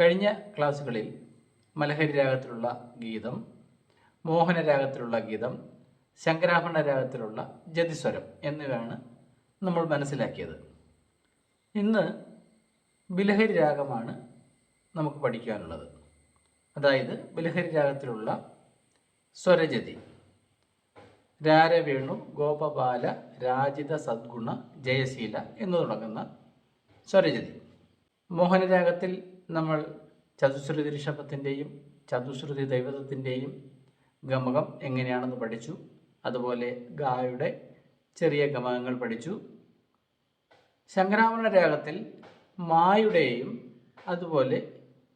കഴിഞ്ഞ ക്ലാസ്സുകളിൽ മലഹരി രാഗത്തിലുള്ള ഗീതം മോഹന രാഗത്തിലുള്ള ഗീതം ശങ്കരാഭരണ രാഗത്തിലുള്ള ജതിസ്വരം എന്നിവയാണ് നമ്മൾ മനസ്സിലാക്കിയത്. ഇന്ന് ബിലഹരി രാഗമാണ് നമുക്ക് പഠിക്കാനുള്ളത്. അതായത് ബിലഹരി രാഗത്തിലുള്ള സ്വരജതി. രാരവേണു ഗോപബാല രാജിത സദ്ഗുണ ജയശീല എന്ന് തുടങ്ങുന്ന സ്വരജതി. മോഹനരാഗത്തിൽ നമ്മൾ ചതുശ്രുതി ഋഷഭത്തിന്റെയും ചതുശ്രുതി ദൈവതത്തിന്റെയും ഗമകം എങ്ങനെയാണെന്ന് പഠിച്ചു. അതുപോലെ ഗായുടെ ചെറിയ ഗമകങ്ങൾ പഠിച്ചു. ശങ്കരാമണ രാഗത്തിൽ മായുടെയും അതുപോലെ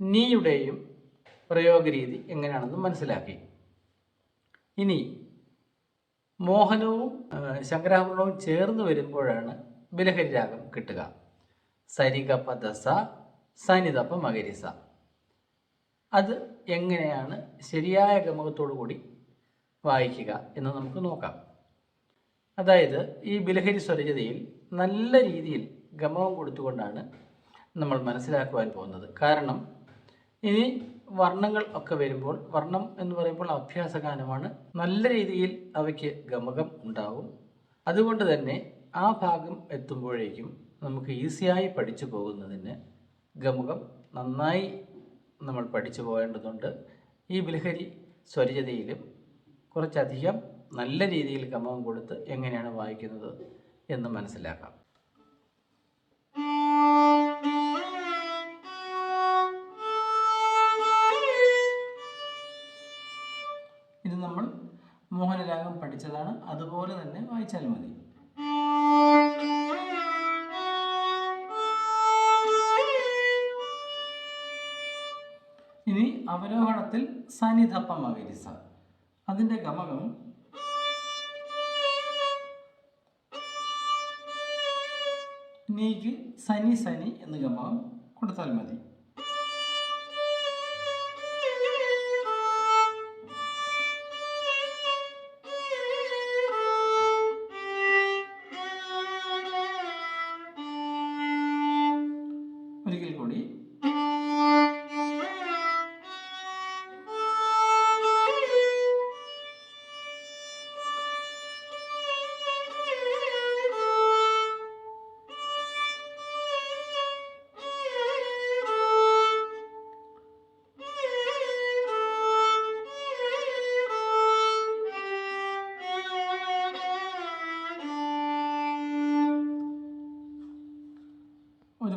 നീയുടെയും പ്രയോഗരീതി എങ്ങനെയാണെന്ന് മനസ്സിലാക്കി. ഇനി മോഹനവും ശങ്കരാഭരണവും ചേർന്ന് വരുമ്പോഴാണ് ബിലഹരി രാഗം കിട്ടുക. സരിഗപദസ ദസ സനിതപ്പ മകരിസ. അത് എങ്ങനെയാണ് ശരിയായ ഗമകത്തോടു കൂടി വായിക്കുക എന്ന് നമുക്ക് നോക്കാം. അതായത് ഈ ബിലഹരി സ്വരജതയിൽ നല്ല രീതിയിൽ ഗമകം കൊടുത്തുകൊണ്ടാണ് നമ്മൾ മനസ്സിലാക്കുവാൻ പോകുന്നത്. കാരണം ഇനി വർണങ്ങൾ ഒക്കെ വരുമ്പോൾ വർണം എന്ന് പറയുമ്പോൾ അഭ്യാസഗാനമാണ്. നല്ല രീതിയിൽ അവയ്ക്ക് ഗമകം ഉണ്ടാവും. അതുകൊണ്ട് തന്നെ ആ ഭാഗം എത്തുമ്പോഴേക്കും നമുക്ക് ഈസിയായി പഠിച്ചു പോകുന്നതിന് ഗമുഖം നന്നായി നമ്മൾ പഠിച്ചു പോകേണ്ടതുണ്ട്. ഈ ബിലഹരി സ്വരജതയിലും കുറച്ചധികം നല്ല രീതിയിൽ ഗമകം കൊടുത്ത് എങ്ങനെയാണ് വായിക്കുന്നത് എന്ന് മനസ്സിലാക്കാം. ഇത് നമ്മൾ മോഹനരാഗം പഠിച്ചതാണ്. അതുപോലെ തന്നെ വായിച്ചാൽ മതി. ഇനി അവരോഹണത്തിൽ സനിധപ്പം അവരിസ അതിന്റെ ഗമകം നീക്ക് സനി സനി എന്ന് ഗമകം കൊടുത്താൽ മതി.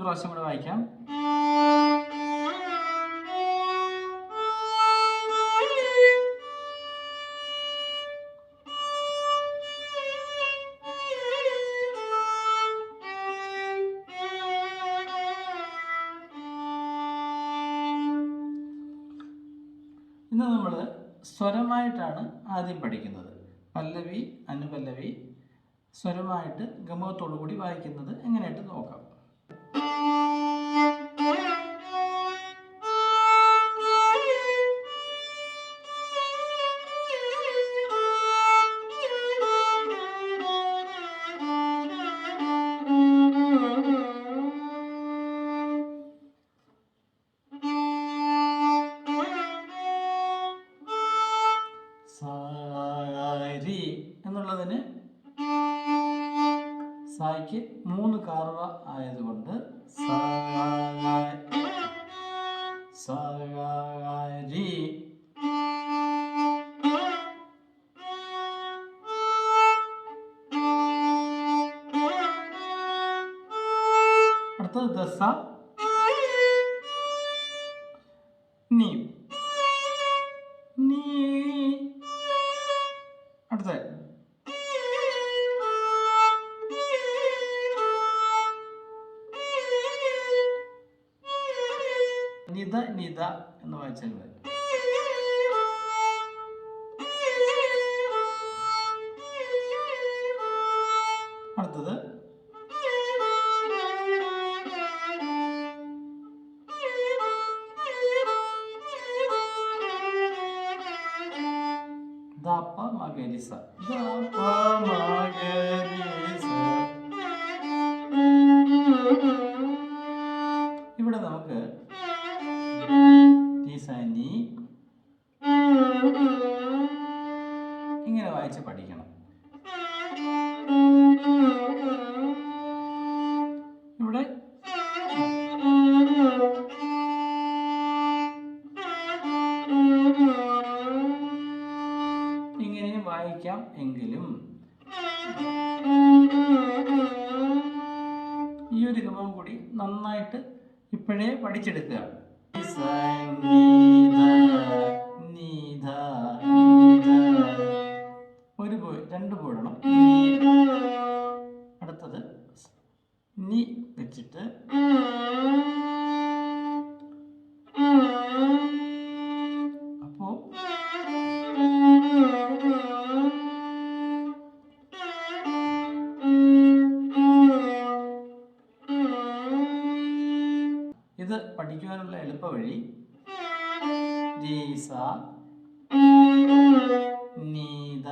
പ്രാവശ്യം കൂടെ വായിക്കാം. ഇന്ന് നമ്മൾ സ്വരമായിട്ടാണ് ആദ്യം പഠിക്കുന്നത്. പല്ലവി അനുപല്ലവി സ്വരമായിട്ട് ഗമകത്തോടു കൂടി വായിക്കുന്നത് എങ്ങനെയായിട്ട് നോക്കാം. സായിക്ക് മൂന്ന് കാർവ ആയതുകൊണ്ട് സാ- സാരി അടുത്തത് ദസ. നീ. നീ. അടുത്ത നിത എന്ന് വായിച്ചാൽ മതി. അടുത്തത്. ദാപ്പ മകരിസ ദാപ്പ മകരിസ പഠിക്കുവാനുള്ള എളുപ്പ വഴി രീസ നീത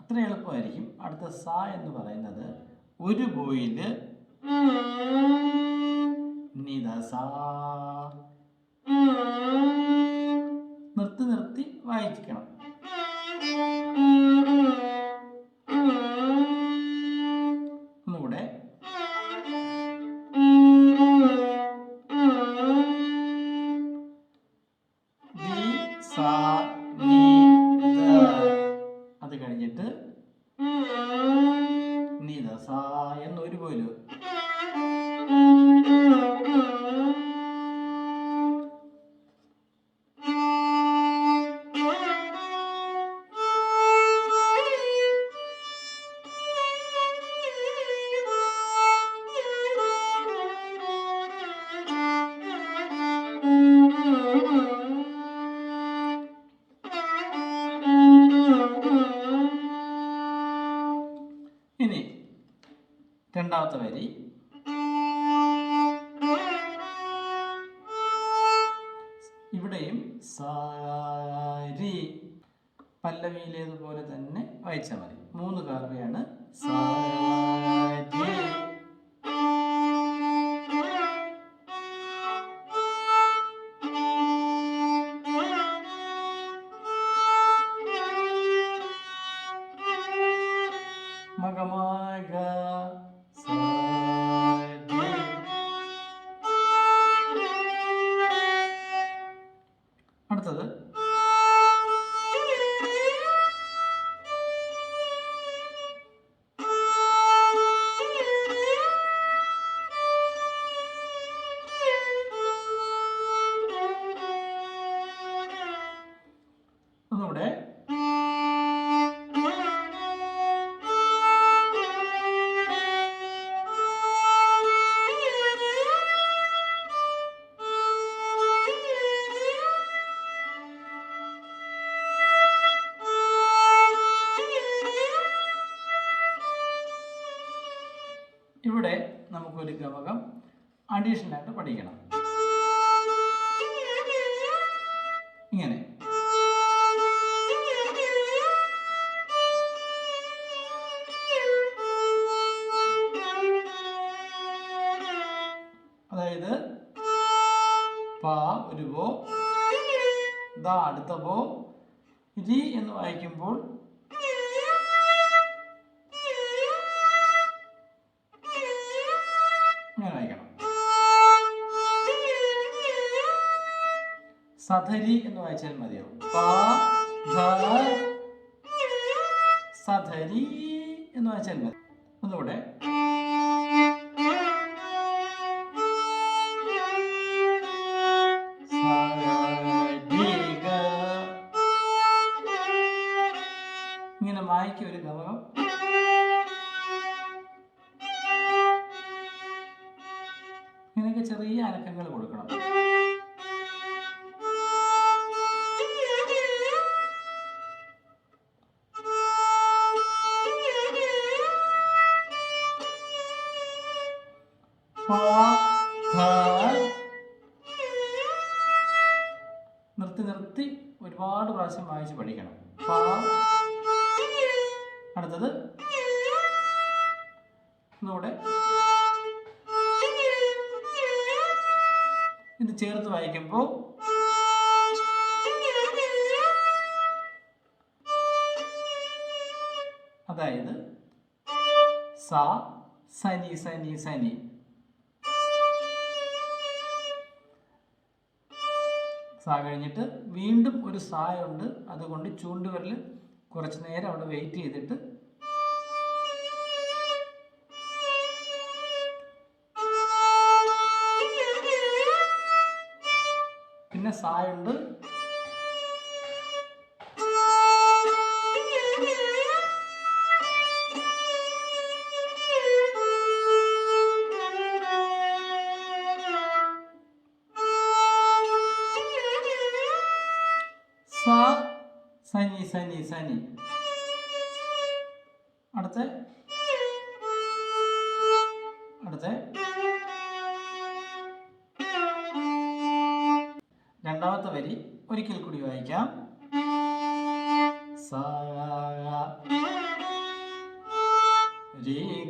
അത്ര എളുപ്പമായിരിക്കും. അടുത്ത സ എന്ന് പറയുന്നത് ഒരു ബോയിൽ നിർത്തി നിർത്തി വായിക്കണം. ഇനി രണ്ടാമത്തെ വരി. ഇവിടെയും സാരി പല്ലവിയിലേതുപോലെ തന്നെ വായിച്ചാൽ മതി. മൂന്ന് കാർവയാണ് ഇവിടെ നമുക്കൊരു ഗമകം അഡീഷണലായിട്ട് പഠിക്കണം. ഇങ്ങനെ. അതായത് പ ഒരു ബോ ദ അടുത്ത ബോ രി എന്ന് വായിക്കുമ്പോൾ സധരി എന്ന് വായിച്ചാൽ മതിയാവും. സധരി എന്ന് വായിച്ചാൽ മതി. ഒന്നുകൂടെ. പ്രാവശ്യം വായിച്ച് പഠിക്കണം. അടുത്തത്. ഒന്നുകൂടെ. ഇത് ചേർത്ത് വായിക്കുമ്പോൾ അതായത് സ സനി സനി സനി. സാ കഴിഞ്ഞിട്ട് വീണ്ടും ഒരു സായുണ്ട്. അതുകൊണ്ട് ചൂണ്ടുവിരൽ കുറച്ച് നേരം അവിടെ വെയിറ്റ് ചെയ്തിട്ട് പിന്നെ സായുണ്ട്. സനി സനി സനി. അടുത്ത. അടുത്ത. രണ്ടാമത്തെ വരി ഒരിക്കൽ കൂടി വായിക്കാം. സ രി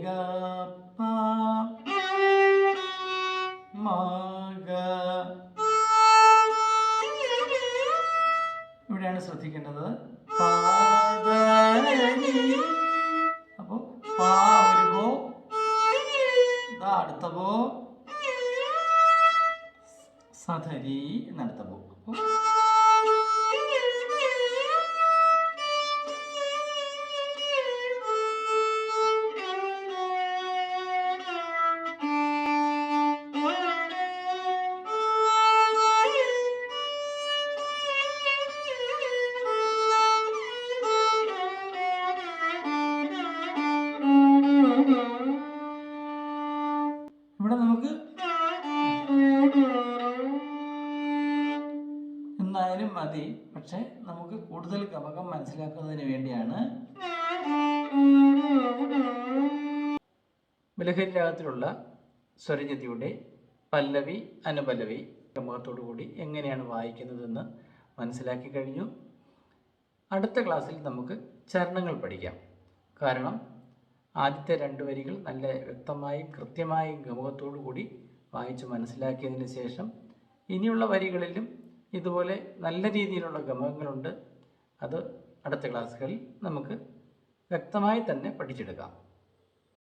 സധരി എന്നടുത്ത മതി. പക്ഷെ നമുക്ക് കൂടുതൽ ഗമകം മനസ്സിലാക്കുന്നതിന് വേണ്ടിയാണ് ബലഹരി രാഗത്തിലുള്ള സ്വരജതിയുടെ പല്ലവി അനുപല്ലവി ഗമകത്തോടു കൂടി എങ്ങനെയാണ് വായിക്കുന്നതെന്ന് മനസ്സിലാക്കി കഴിഞ്ഞു. അടുത്ത ക്ലാസ്സിൽ നമുക്ക് ചരണങ്ങൾ പഠിക്കാം. കാരണം ആദ്യത്തെ രണ്ട് വരികൾ നല്ല വ്യക്തമായും കൃത്യമായും ഗമകത്തോടു കൂടി വായിച്ച് മനസ്സിലാക്കിയതിന് ശേഷം ഇനിയുള്ള വരികളിലും ഇതുപോലെ നല്ല രീതിയിലുള്ള ഗമകങ്ങളുണ്ട്. അത് അടുത്ത ക്ലാസ്സുകളിൽ നമുക്ക് വ്യക്തമായി തന്നെ പഠിച്ചെടുക്കാം.